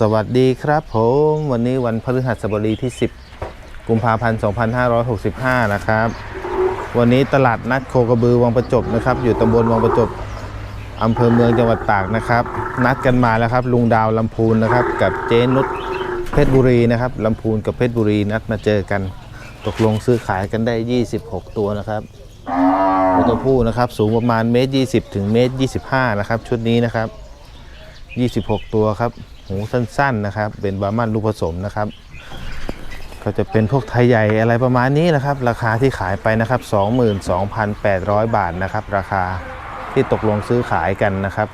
สวัสดีครับผมวันนี้วันพฤหัสบดีที่ 10 กุมภาพันธ์ 2565 นะครับ วันนี้ตลาดนัดโคกระบือวังประจบนะครับ อยู่ตำบลวังประจบอำเภอเมืองจังหวัดตากนะครับ นัดกันมาแล้วครับ ลุงดาวลำพูนนะครับ กับเจนุชเพชรบุรีนะครับลำพูนกับเพชรบุรีนัดมาเจอกัน ตกลงซื้อขายกันได้ 26 ตัวนะครับตัวผู้นะครับ สูงประมาณเมตร20 ถึงเมตร25 นะครับ ชุดนี้นะครับ 26 ตัวครับ หูสั้นๆนะครับ เป็นบาร์มันลูกผสมนะครับ ก็จะเป็นพวกไทยใหญ่อะไรประมาณนี้นะครับ ราคาที่ขายไปนะครับ 22,800 บาทนะครับ ราคาที่ตกลงซื้อขายกันนะครับ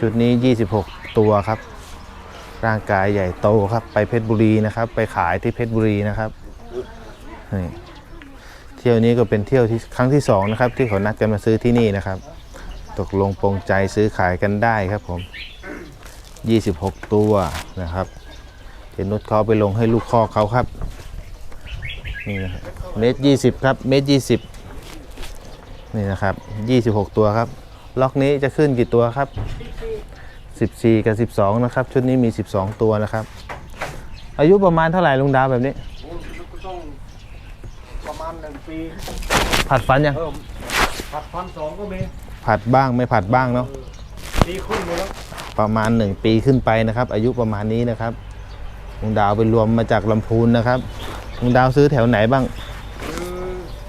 ชุดนี้ 26 ตัวครับ ร่างกายใหญ่โตครับไปเพชรบุรีนะครับ ไปขายที่เพชรบุรีนะครับนี่เที่ยวนี้ก็เป็นเที่ยวที่ครั้งที่สองนะครับที่เขานัดกันมาซื้อที่นี่นะครับ ตกลงปรงใจซื้อขายกันได้ครับผม 26 ตัวนะครับเห็นนุชเขาเอาไปลงให้ลูกคอกเขาครับนี่นะครับเมตรยี่สิบครับเมตรยี่สิบนี่นะครับ26ตัวครับ ล็อกนี้จะขึ้นกี่ตัวครับ14กับ12นะครับ ชุดนี้มี12ตัวนะครับ อายุประมาณเท่าไหร่ลุงดาวแบบนี้ก็ต้องประมาณหนึ่งปีผัดฟันยังเพิ่มผัดพันสองก็มีผัดบ้างไม่ผัดบ้างเนาะดีขึ้นหมดแล้ว ประมาณ 1 ปีขึ้นไปนะครับ อายุประมาณนี้นะครับลุงดาวไปรวมมาจากลำพูนนะครับลุงดาวซื้อแถวไหนบ้างคือ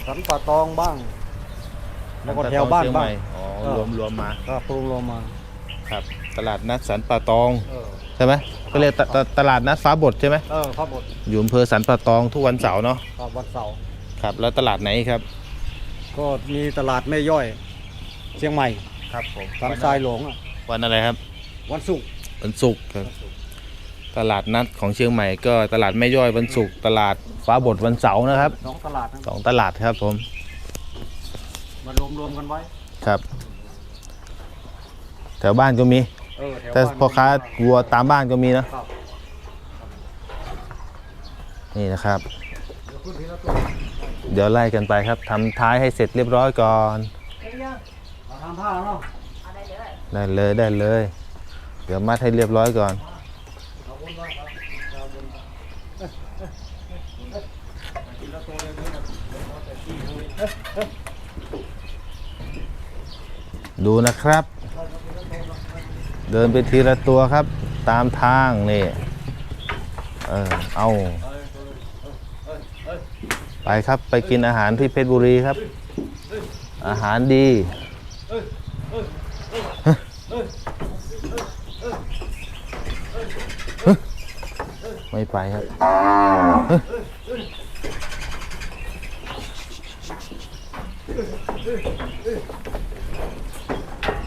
สันป่าตองบ้าง แล้วก็แถวบ้านบ้างอ๋อเออรวมรวมมาก็ปรุงลงมาครับตลาดนัดสันป่าตองเออใช่ไหมก็เรียกตตตลาดนัดฟ้าบดใช่ไหมเออครับหมดอยู่อำเภอสันป่าตองทุกวันเสาร์เนาะครับวันเสาร์ครับแล้วตลาดไหนครับ ก็มีตลาดแม่ย่อย เชียงใหม่ครับผมสันทรายหลวงอะวันอะไรครับ วันศุกร์วันศุกร์ครับ ตลาดนัดของเชียงใหม่ก็ตลาดแม่ย่อยวันศุกร์ตลาดฟ้าบดวันเสาร์นะครับสองตลาดนะสองตลาดครับผมมารวมรวมๆกันไว้ครับ แถวบ้านก็มี เออแถวแต่บ้นพ่อค้าวัวตามบ้านก็มีนะ ครับนี่นะครับ เดี๋ยวขึ้นทีละตัวเดี๋ยวไล่กันไปครับทำท้ายให้เสร็จเรียบร้อยก่อน เอาทำผ้าเนาะได้เลยได้เลย เดี๋ยวมัดให้เรียบร้อยก่อน ดูนะครับ เดินไปทีละตัวครับ ตามทางนี่เออเอาไปครับไปกินอาหารที่เพชรบุรีครับ อาหารดี ไม่ไปครับ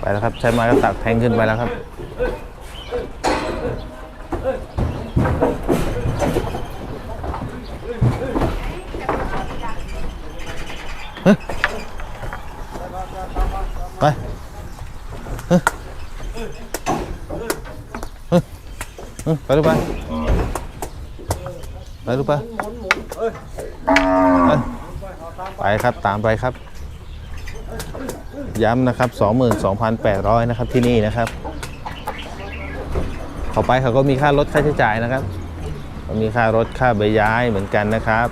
ไปแล้วครับ ใช้ไม้ก็ตักแทงขึ้นไปแล้วครับ ไปเฮ้ยเฮ้ย เฮ้ยไปลูกไปไปลูกไปไปไปครับตามไปครับ ย้ำนะครับ 22,800 นะครับที่นี่นะครับเขาไปเขาก็มีค่ารถค่าใช้จ่ายนะครับมีค่ารถค่าใบย้ายเหมือนกันนะครับ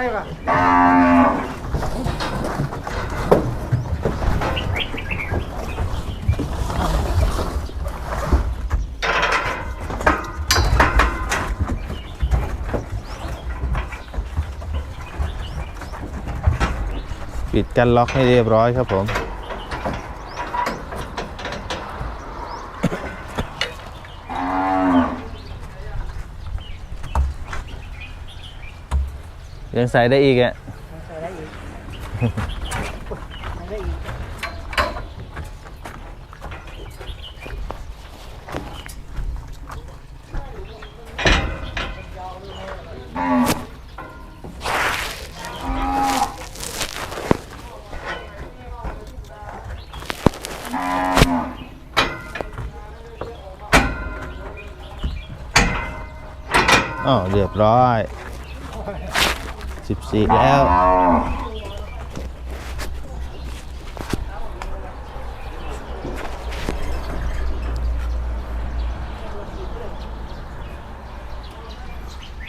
ไหนป่ะปิดกันล็อกให้เรียบร้อยครับผมังใส่ได้อีกอะอ๋อเรียบร้อย 14แล้ว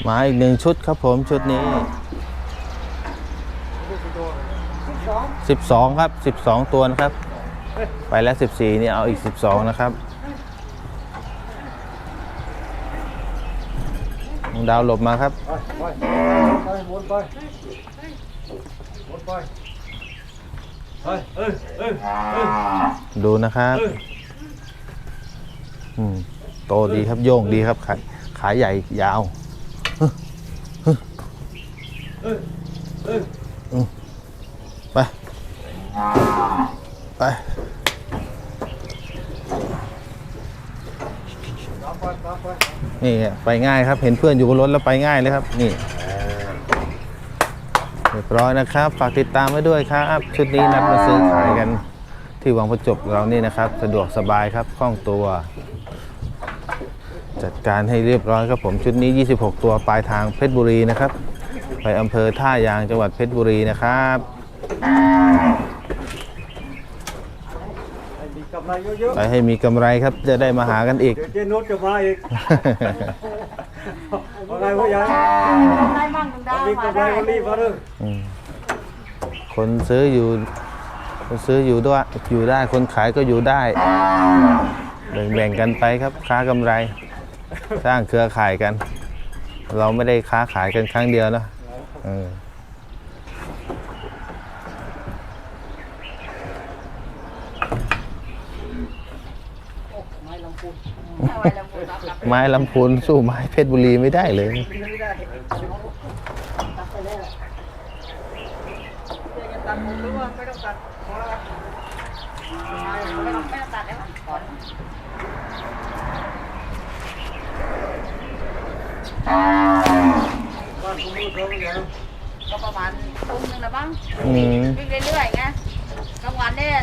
มาอีกหนึ่งชุดครับผมชุดนี้12ครับ12ตัวนะครับ ไปแล้ว14นี่เอาอีก12นะครับน้อง ดาวหลบมาครับ ไปไปไปวนไปวนไปไปเอ้ยเอ้ยเอ้ยดูนะครับอืมโตดีครับโย่งดีครับขาขาใหญ่ยาวเอ้ยเอ้ยไป ไป ตามไปตามไป นี่ไปง่ายครับ เห็นเพื่อนอยู่บนรถแล้วไปง่ายเลยครับ นี่เรียบร้อยนะครับ ฝากติดตามไว้ด้วยครับ ชุดนี้นัดมาซื้อขายกันที่วังประจบเรานี่นะครับ สะดวกสบายครับคล่องตัว จัดการให้เรียบร้อยครับผมชุดนี้ 26 ตัวปลายทางเพชรบุรีนะครับ ไปอำเภอท่ายางจังหวัดเพชรบุรีนะครับำไรเยอะไปให้มีกำไรครับจะได้มาหากันอีก ๆ เดี๋ยวเจนุชจะมาอีกว่าไงพ่อใหญ่ได้มั่งมึงได้มีมากำไรได้ก็รีบมาเด้ออืมคนซื้ออยู่ คนซื้ออยู่ด้วยอยู่ได้คนขายก็อยู่ได้ แบ่งแบ่งกันไปครับ ค้ากำไร สร้างเครือข่ายกัน เราไม่ได้ค้าขายกันครั้งเดียวนะเออ เอา ไว้ลำพูนรับรับไม้ลำพูนสู้ไม้เพชรบุรีไม่ได้เลยตัดไปเลยเดี๋ยวจะตัดผมหรือว่าไม่ต้องตัดพอแล้วไม่ต้องไม่ต้องตัดได้ไหมก่อนบ้านคุณมือเขาเป็นไงก็ประมาณทุ่มหนึงแล้วบ้างอืม วิ่งเรื่อยๆไงกลางวันเนี่ย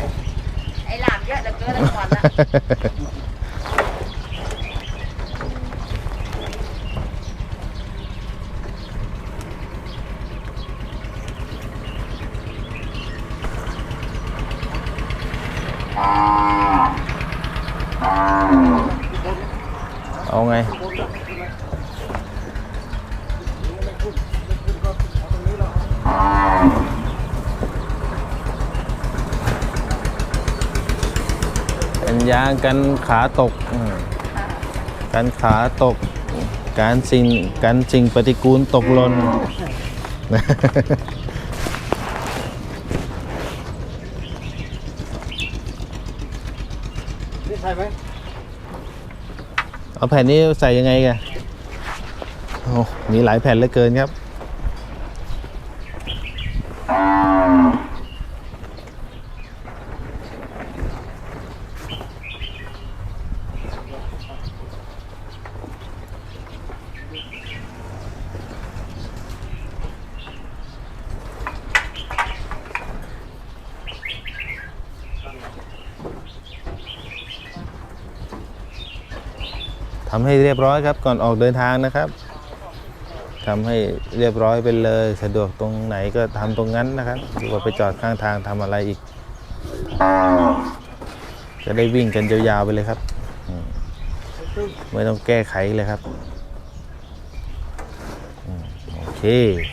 ไอ้หลามเยอะเหลือเกินกลางวันนะ ยางกันขาตกอืมกันขาตก การสิ่งกันสิ่งปฏิกูลตกหล่นนี่ใช่ไหมเอาแผ่นนี้ใส่ยังไงกันโอ้มีหลายแผ่นเหลือเกินครับ ทำให้เรียบร้อยครับก่อนออกเดินทางนะครับทำให้เรียบร้อยไปเลยสะดวกตรงไหนก็ทำตรงนั้นนะครับดีกว่าไปจอดข้างทางทำอะไรอีก จะได้วิ่งกันยาวๆไปเลยครับไม่ต้องแก้ไขเลยครับโอเค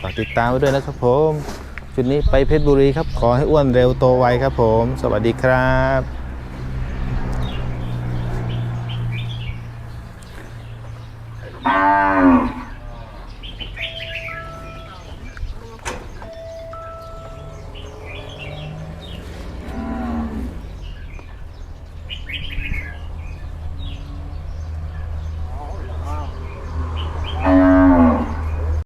ฝากติดตามไว้ด้วยนะครับผมชุดนี้ไปเพชรบุรีครับ ขอให้อ้วนเร็วโตไวครับผม สวัสดีครับ